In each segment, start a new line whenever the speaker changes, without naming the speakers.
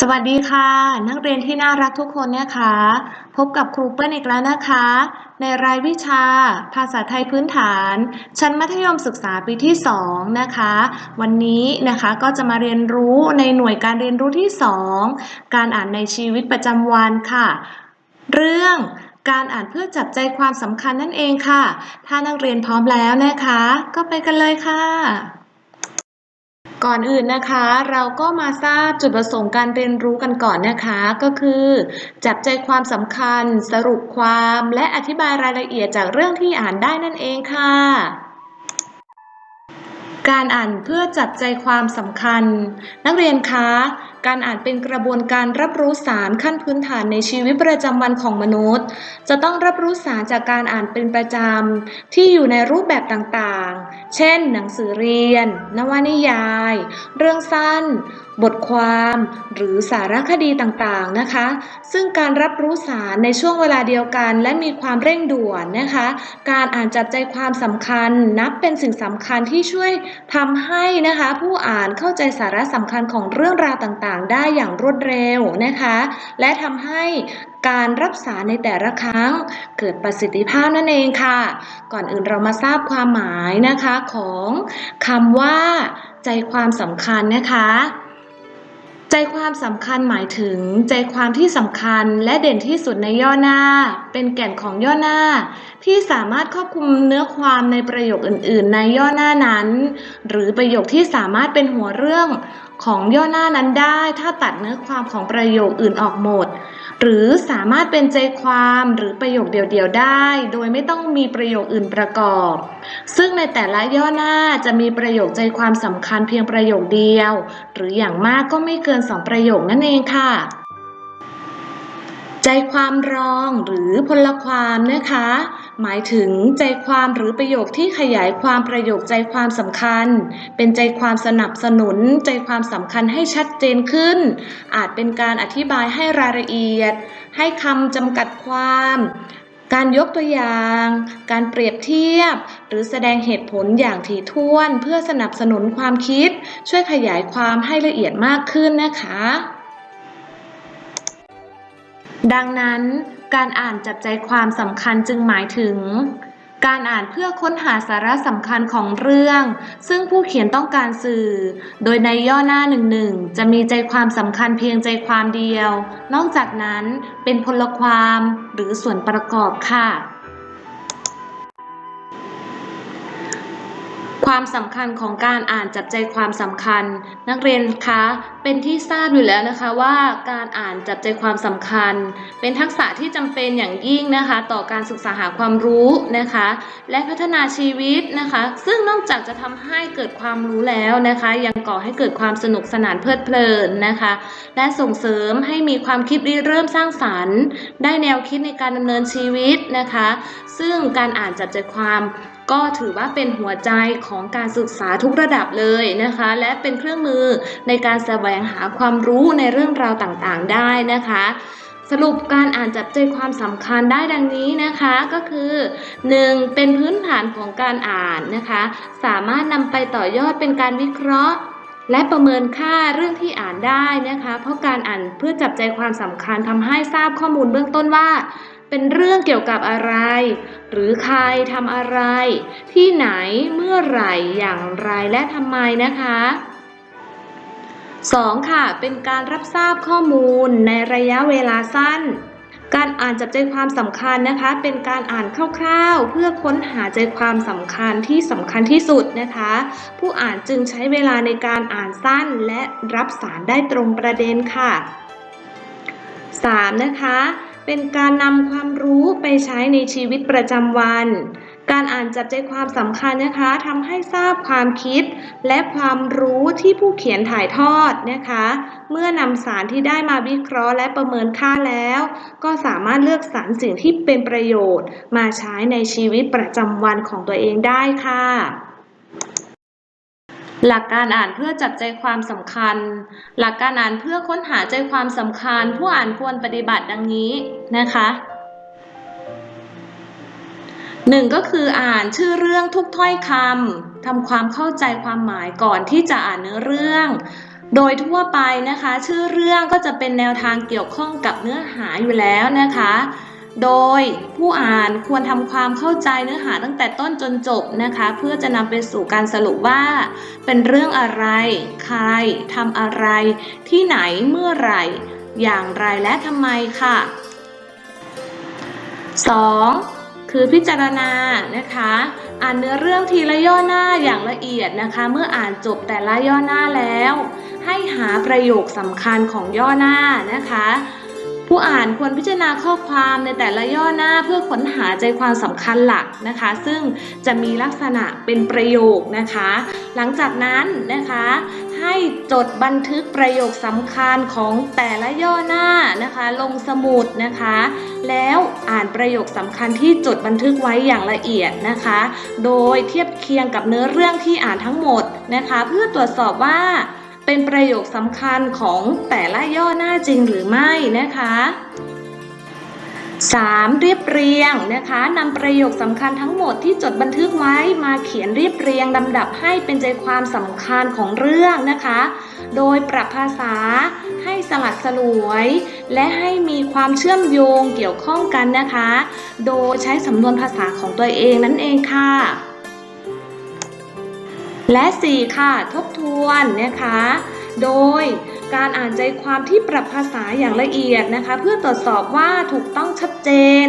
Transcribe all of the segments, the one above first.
สวัสดีค่ะ นักเรียนที่น่ารักทุกคนนะคะ พบกับครูเปิ้ลอีกแล้วนะคะ ในรายวิชา ภาษาไทยพื้นฐาน ชั้นมัธยมศึกษาปีที่ 2 นะคะ วันนี้นะคะก็จะมาเรียนรู้ในหน่วยการเรียนรู้ที่ 2 การอ่านในชีวิตประจำวันค่ะ เรื่องการอ่านเพื่อจับใจความสำคัญนั่นเองค่ะ ถ้านักเรียนพร้อมแล้วนะคะ ก็ไปกันเลยค่ะ ก่อนอื่นนะคะเราก็มาทราบจุดประสงค์การเรียนรู้กันก่อนนะคะ ก็คือ จับใจความสำคัญ สรุปความ และอธิบายรายละเอียดจากเรื่องที่อ่านได้นั่นเองค่ะ การอ่านเพื่อจับใจความสำคัญ นักเรียนคะ การอ่านเป็นกระบวนการรับรู้สารขั้นพื้นฐานในชีวิตประจำวันของมนุษย์ จะต้องรับรู้สารจากการอ่านเป็นประจำที่อยู่ในรูปแบบต่างๆ เช่น หนังสือเรียน นวนิยาย เรื่องสั้น บทความหรือสารคดีต่างๆนะคะ ซึ่งการรับรู้สารในช่วงเวลาเดียวกัน และมีความเร่งด่วนนะคะ การอ่านจับใจความสำคัญ นับเป็นสิ่งสำคัญที่ช่วยทำให้นะคะ ผู้อ่านเข้าใจสาระสำคัญของเรื่องราวต่างๆ ได้อย่างรวดเร็วนะคะ และทำให้การรับสารในแต่ละครั้ง เกิดประสิทธิภาพนั่นเองค่ะ ก่อนอื่นเรามาทราบความหมายนะคะของคำว่า ใจความสำคัญนะคะ ใจความสำคัญหมายถึง ใจความที่สำคัญและเด่นที่สุดในย่อหน้า เป็นแก่นของย่อหน้า ที่สามารถควบคุมเนื้อความในประโยคอื่น ๆ ในย่อหน้านั้น หรือประโยคที่สามารถเป็นหัวเรื่อง ของย่อหน้านั้นได้ ถ้าตัดเนื้อความของประโยคอื่นออกหมด หรือสามารถเป็นใจความหรือประโยคเดียวๆได้ โดยไม่ต้องมีประโยคอื่นประกอบ ซึ่งในแต่ละย่อหน้าจะมีประโยคใจความสำคัญเพียงประโยคเดียว หรืออย่างมากก็ไม่เกินสองประโยคนั่นเองค่ะใจความรองหรือพลความนะคะ หมายถึงใจความหรือประโยคที่ขยายความประโยคใจความสำคัญ เป็นใจความสนับสนุน ใจความสำคัญให้ชัดเจนขึ้น อาจเป็นการอธิบายให้รายละเอียด ให้คำจำกัดความ การยกตัวอย่าง การเปรียบเทียบ หรือแสดงเหตุผลอย่างถี่ถ้วน เพื่อสนับสนุนความคิด ช่วยขยายความให้ละเอียดมากขึ้นนะคะ ดังนั้น การอ่านจับใจความสำคัญจึงหมายถึง การอ่านเพื่อค้นหาสาระสำคัญของเรื่อง ซึ่งผู้เขียนต้องการสื่อ โดยในย่อหน้าหนึ่งหนึ่งจะมีใจความสำคัญเพียงใจความเดียว นอกจากนั้นเป็นพลความหรือส่วนประกอบค่ะ ความสำคัญของการอ่านจับใจความสำคัญ นักเรียนคะเป็นที่ทราบอยู่แล้วนะคะว่าการอ่านจับใจความสำคัญ เป็นทักษะที่จำเป็นอย่างยิ่งนะคะ ต่อการศึกษาหาความรู้นะคะ และพัฒนาชีวิตนะคะ ซึ่งนอกจากจะทำให้เกิดความรู้แล้วนะคะ ยังก่อให้เกิดความสนุกสนานเพลิดเพลินนะคะ และส่งเสริมให้มีความคิดริเริ่มสร้างสรรค์ ได้แนวคิดในการดำเนินชีวิตนะคะ ซึ่งการอ่านจับใจความ ก็ถือว่าเป็นหัวใจของการศึกษาทุกระดับเลยนะคะ และเป็นเครื่องมือในการแสวงหาความรู้ในเรื่องราวต่างๆได้นะคะสรุปการอ่านจับใจความสำคัญได้ดังนี้นะคะก็คือ 1. เป็นพื้นฐานของการอ่านนะคะ สามารถนำไปต่อยอดเป็นการวิเคราะห์ และประเมินค่าเรื่องที่อ่านได้นะคะ เพราะการอ่านเพื่อจับใจความสำคัญทำให้ทราบข้อมูลเบื้องต้นว่า เป็นเรื่องเกี่ยวกับอะไร หรือใครทำอะไร ที่ไหนเมื่อไหร่อย่างไรและทำไมนะคะ 2. ค่ะ เป็นการรับทราบข้อมูลในระยะเวลาสั้น การอ่านจับใจความสำคัญนะคะ เป็นการอ่านคร่าวๆ เพื่อค้นหาใจความสำคัญที่สำคัญที่สุดนะคะ ผู้อ่านจึงใช้เวลาในการอ่านสั้นและรับสารได้ตรงประเด็นค่ะ 3. นะคะ เป็นการนำความรู้ไปใช้ในชีวิตประจำวัน การอ่านจับใจความสำคัญนะคะทำให้ทราบความคิด และความรู้ที่ผู้เขียนถ่ายทอดนะคะ เมื่อนำสารที่ได้มาวิเคราะห์และประเมินค่าแล้ว ก็สามารถเลือกสรรสิ่งที่เป็นประโยชน์ มาใช้ในชีวิตประจำวันของตัวเองได้ค่ะ หลักการอ่านเพื่อจับใจความสำคัญ หลักการอ่านเพื่อค้นหาใจความสำคัญ ผู้อ่านควรปฏิบัติดังนี้นะคะหนึ่งก็คืออ่านชื่อเรื่องทุกถ้อยคำทำความเข้าใจความหมายก่อนที่จะอ่านเนื้อเรื่อง โดยทั่วไปนะคะ ชื่อเรื่องก็จะเป็นแนวทางเกี่ยวข้องกับเนื้อหาอยู่แล้วนะคะ โดยผู้อ่านควรทำความเข้าใจเนื้อหาตั้งแต่ต้นจนจบนะคะ เพื่อจะนำไปสู่การสรุปว่า เป็นเรื่องอะไร ใครทำอะไร ที่ไหนเมื่อไหร่ อย่างไรและทำไมค่ะ 2. คือพิจารณานะคะ อ่านเนื้อเรื่องทีละย่อหน้าอย่างละเอียดนะคะ เมื่ออ่านจบแต่ละย่อหน้าแล้ว ให้หาประโยคสำคัญของย่อหน้านะคะ ผู้อ่านควรพิจารณาข้อความในแต่ละย่อหน้าเพื่อค้นหาใจความสำคัญหลักนะคะ ซึ่งจะมีลักษณะเป็นประโยคนะคะ หลังจากนั้นนะคะให้จดบันทึกประโยคสำคัญของแต่ละย่อหน้านะคะ ลงสมุดนะคะ แล้วอ่านประโยคสำคัญที่จดบันทึกไว้อย่างละเอียดนะคะ โดยเทียบเคียงกับเนื้อเรื่องที่อ่านทั้งหมดนะคะ เพื่อตรวจสอบว่า เป็นประโยคสำคัญของแต่ละย่อหน้าจริงหรือไม่นะคะ 3. เรียบเรียงนะคะนำประโยคสำคัญทั้งหมดที่จดบันทึกไว้มาเขียนเรียบเรียงลำดับให้เป็นใจความสำคัญของเรื่องนะคะ โดยปรับภาษาให้สลัดสลวย และให้มีความเชื่อมโยงเกี่ยวข้องกันนะคะ โดยใช้สำนวนภาษาของตัวเองนั่นเองค่ะ และ 4 ค่ะ ทบทวนนะคะ โดยการอ่านใจความที่ปรับภาษาอย่างละเอียดนะคะ เพื่อตรวจสอบว่าถูกต้องชัดเจน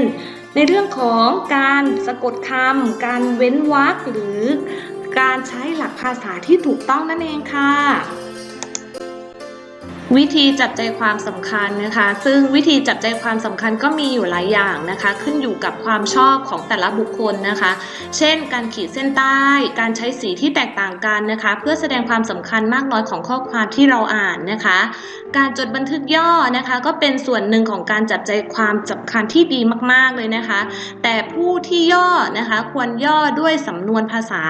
ในเรื่องของการสะกดคำการเว้นวรรคหรือการใช้หลักภาษาที่ถูกต้องนั่นเองค่ะ วิธีจับใจความสำคัญนะคะ ซึ่งวิธีจับใจความสำคัญก็มีอยู่หลายอย่างนะคะ ขึ้นอยู่กับความชอบของแต่ละบุคคลนะคะ เช่น การขีดเส้นใต้ การใช้สีที่แตกต่างกันนะคะ เพื่อแสดงความสำคัญมากน้อยของข้อความที่เราอ่านนะคะ การจดบันทึกย่อนะคะ ก็เป็นส่วนหนึ่งของการจับใจความสำคัญที่ดีมาก ๆเลยนะคะ แต่ผู้ที่ย่อนะคะควรย่อด้วยสำนวนภาษา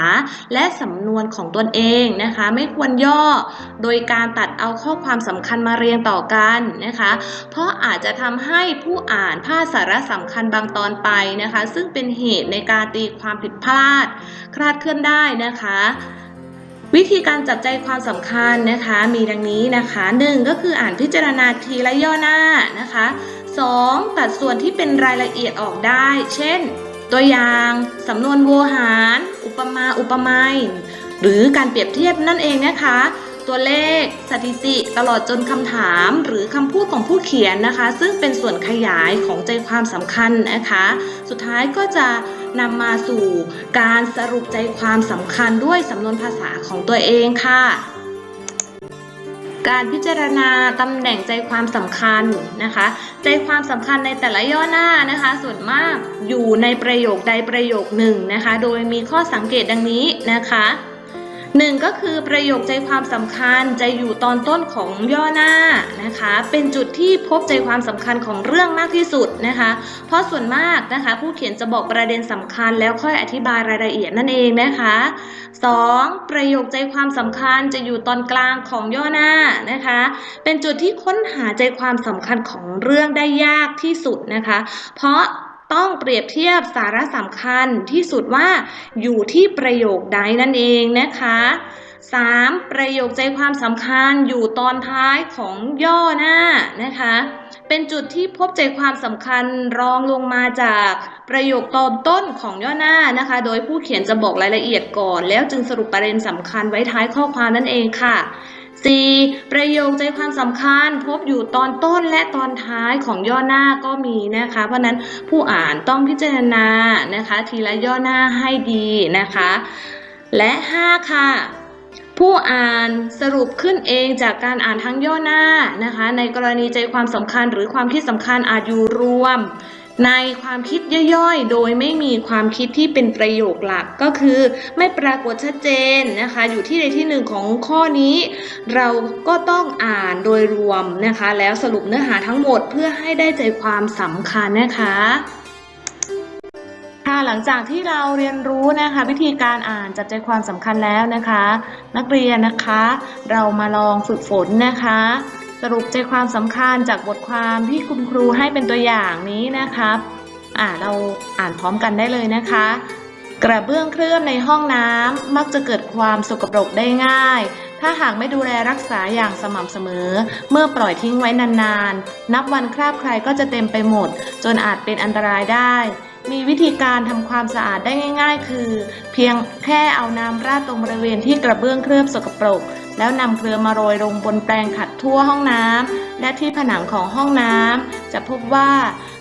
และสำนวนของตนเองนะคะ ไม่ควรย่อโดยการตัดเอาข้อความสำคัญมาเรียงต่อกันนะคะ เพราะอาจจะทำให้ผู้อ่านพลาดสาระสำคัญบางตอนไปนะคะ ซึ่งเป็นเหตุในการตีความผิดพลาด คลาดเคลื่อนได้นะคะวิธีการจับใจความสำคัญนะคะมีดังนี้นะคะ 1 ก็คืออ่านพิจารณาทีละย่อหน้านะคะ 2. ตัดส่วนที่เป็นรายละเอียดออกได้ เช่น ตัวอย่างสำนวนโวหาร อุปมาอุปไมยหรือการเปรียบเทียบนั่นเองนะคะ ตัวเลข สถิติ ตลอดจนคำถาม หรือคำพูดของผู้เขียนนะคะ ซึ่งเป็นส่วนขยายของใจความสำคัญนะคะ สุดท้ายก็จะนำมาสู่การสรุปใจความสำคัญด้วยสำนวนภาษาของตัวเองค่ะการพิจารณาตำแหน่งใจความสำคัญนะคะ ใจความสำคัญในแต่ละย่อหน้านะคะ ส่วนมากอยู่ในประโยคใดประโยคหนึ่งนะคะ โดยมีข้อสังเกตดังนี้นะคะ หนึ่งก็คือประโยคใจความสำคัญจะอยู่ตอนต้นของย่อหน้านะคะ เป็นจุดที่พบใจความสำคัญของเรื่องมากที่สุดนะคะ เพราะส่วนมากนะคะ ผู้เขียนจะบอกประเด็นสำคัญแล้วค่อยอธิบายรายละเอียดนั่นเองนะคะ 2. ประโยคใจความสำคัญจะอยู่ตอนกลางของย่อหน้านะคะ เป็นจุดที่ค้นหาใจความสำคัญของเรื่องได้ยากที่สุดนะคะ เพราะ ต้องเปรียบเทียบสาระสำคัญที่สุดว่าอยู่ที่ประโยคใดนั่นเองนะคะ 3. ประโยคใจความสำคัญอยู่ตอนท้ายของย่อหน้านะคะ เป็นจุดที่พบใจความสำคัญรองลงมาจากประโยคตอนต้นของย่อหน้านะคะ โดยผู้เขียนจะบอกรายละเอียดก่อน แล้วจึงสรุปประเด็นสำคัญไว้ท้ายข้อความนั่นเองค่ะ 4. ประโยคใจความสำคัญพบอยู่ตอนต้นและตอนท้ายของย่อหน้าก็มีนะคะ เพราะนั้นผู้อ่านต้องพิจารณานะคะ ทีละย่อหน้าให้ดีนะคะ และ 5 ค่ะ ผู้อ่านสรุปขึ้นเองจากการอ่านทั้งย่อหน้านะคะ ในกรณีใจความสำคัญหรือความคิดสำคัญอาจอยู่รวม ในความคิดย่อยๆ โดยไม่มีความคิดที่เป็นประโยคหลักก็คือไม่ปรากฏชัดเจนนะคะ อยู่ที่ใดที่หนึ่งของข้อนี้ เราก็ต้องอ่านโดยรวมนะคะ แล้วสรุปเนื้อหาทั้งหมดเพื่อให้ได้ใจความสำคัญนะคะค่ะหลังจากที่เราเรียนรู้นะคะวิธีการอ่านจับใจความสำคัญแล้วนะคะ นักเรียนนะคะ เรามาลองฝึกฝนนะคะ สรุปใจความสำคัญจากบทความที่คุณครูให้เป็นตัวอย่างนี้นะครับอ่าเราอ่านพร้อมกันได้เลยนะคะ กระเบื้องเคลือบในห้องน้ำมักจะเกิดความสกปรกได้ง่าย ถ้าหากไม่ดูแลรักษาอย่างสม่ำเสมอ เมื่อปล่อยทิ้งไว้นานๆ นับวันคราบใครก็จะเต็มไปหมด จนอาจเป็นอันตรายได้ มีวิธีการทำความสะอาดได้ง่าย ๆ คือ เพียงแค่เอาน้ำราดตรงบริเวณที่กระเบื้องเคลือบสกปรก แล้วนำเกลือมาโรยลงบนแปรงขัดทั่วห้องน้ำและที่ผนังของห้องน้ำจะพบว่า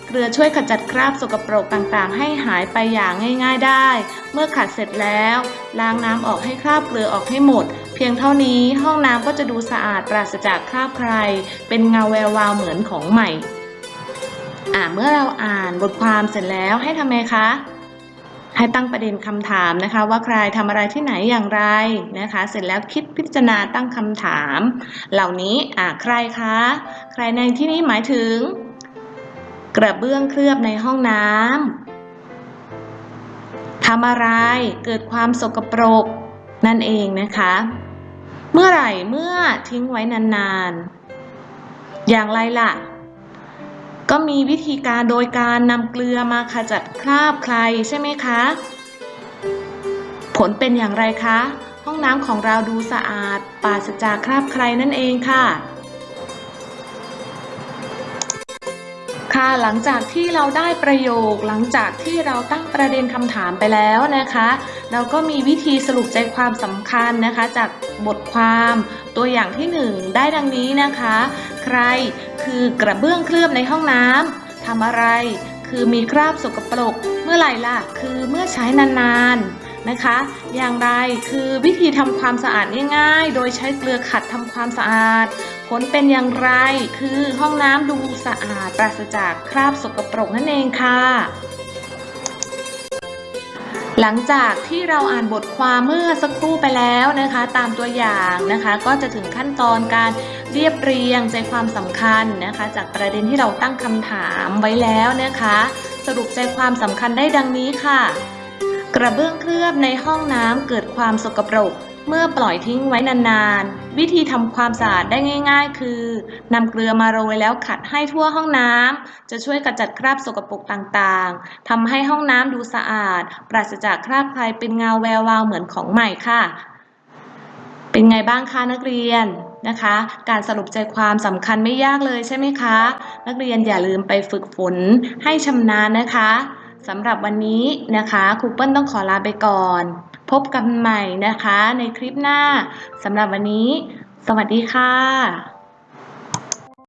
เกลือช่วยขจัดคราบสกปรกต่างๆ ให้หายไปอย่างง่าย ๆได้ เมื่อขัดเสร็จแล้ว ล้างน้ำออกให้คราบเกลือออกให้หมด เพียงเท่านี้ห้องน้ำก็จะดูสะอาดปราศจากคราบใคร เป็นเงาแวววาวเหมือนของใหม่ อ่าเมื่อเราอ่านบทความเสร็จแล้วให้ทำไงคะให้ตั้งประเด็นคำถามนะคะ ว่าใครทำอะไรที่ไหนอย่างไรนะคะ เสร็จแล้วคิดพิจารณาตั้งคำถาม เหล่านี้อ่าใครคะ ใครในที่นี้หมายถึง กระเบื้องเคลือบในห้องน้ำทำอะไรเกิดความสกปรกนั่นเองนะคะ เมื่อไหร่เมื่อทิ้งไว้นานๆ อย่างไรล่ะ ก็มีวิธีการโดยการนำเกลือมาขจัดคราบใครใช่ไหมคะ ผลเป็นอย่างไรคะ ห้องน้ำของเราดูสะอาดปราศจากคราบใครนั่นเองค่ะ ค่ะหลังจากที่เราได้ประโยค หลังจากที่เราตั้งประเด็นคำถามไปแล้วนะคะ เราก็มีวิธีสรุปใจความสำคัญนะคะ จากบทความตัวอย่างที่หนึ่งได้ดังนี้นะคะ ใครคือกระเบื้องเคลือบในห้องน้ำทำอะไร คือมีคราบสกปรกเมื่อไหร่ล่ะ คือเมื่อใช้นานๆ นะคะ อย่างไรคือวิธีทำความสะอาดง่ายๆ โดยใช้เกลือขัดทำความสะอาด ผลเป็นอย่างไรคือห้องน้ำดูสะอาดปราศจากคราบสกปรกนั่นเองค่ะ หลังจากที่เราอ่านบทความเมื่อสักครู่ไปแล้วนะคะ ตามตัวอย่างนะคะ ก็จะถึงขั้นตอนการเรียบเรียงใจความสำคัญนะคะ จากประเด็นที่เราตั้งคำถามไว้แล้วนะคะ สรุปใจความสำคัญได้ดังนี้ค่ะ กระเบื้องเคลือบในห้องน้ำเกิดความสกปรก เมื่อปล่อยทิ้งไว้นานๆ วิธีทำความสะอาดได้ง่าย ๆ คือนำเกลือมาโรยแล้วขัดให้ทั่วห้องน้ำจะช่วยกระจัดคราบสกปรกต่างๆทำให้ห้องน้ำดูสะอาด ปราศจากคราบใครเป็นเงาแวววาวเหมือนของใหม่ค่ะ เป็นไงบ้างคะนักเรียนนะคะ การสรุปใจความสำคัญไม่ยากเลยใช่ไหมคะ นักเรียนอย่าลืมไปฝึกฝนให้ชำนาญนะคะ สำหรับวันนี้นะคะครูเปิ้ลต้องขอลาไปก่อน พบกันใหม่นะคะในคลิปหน้าสำหรับวันนี้ สวัสดีค่ะ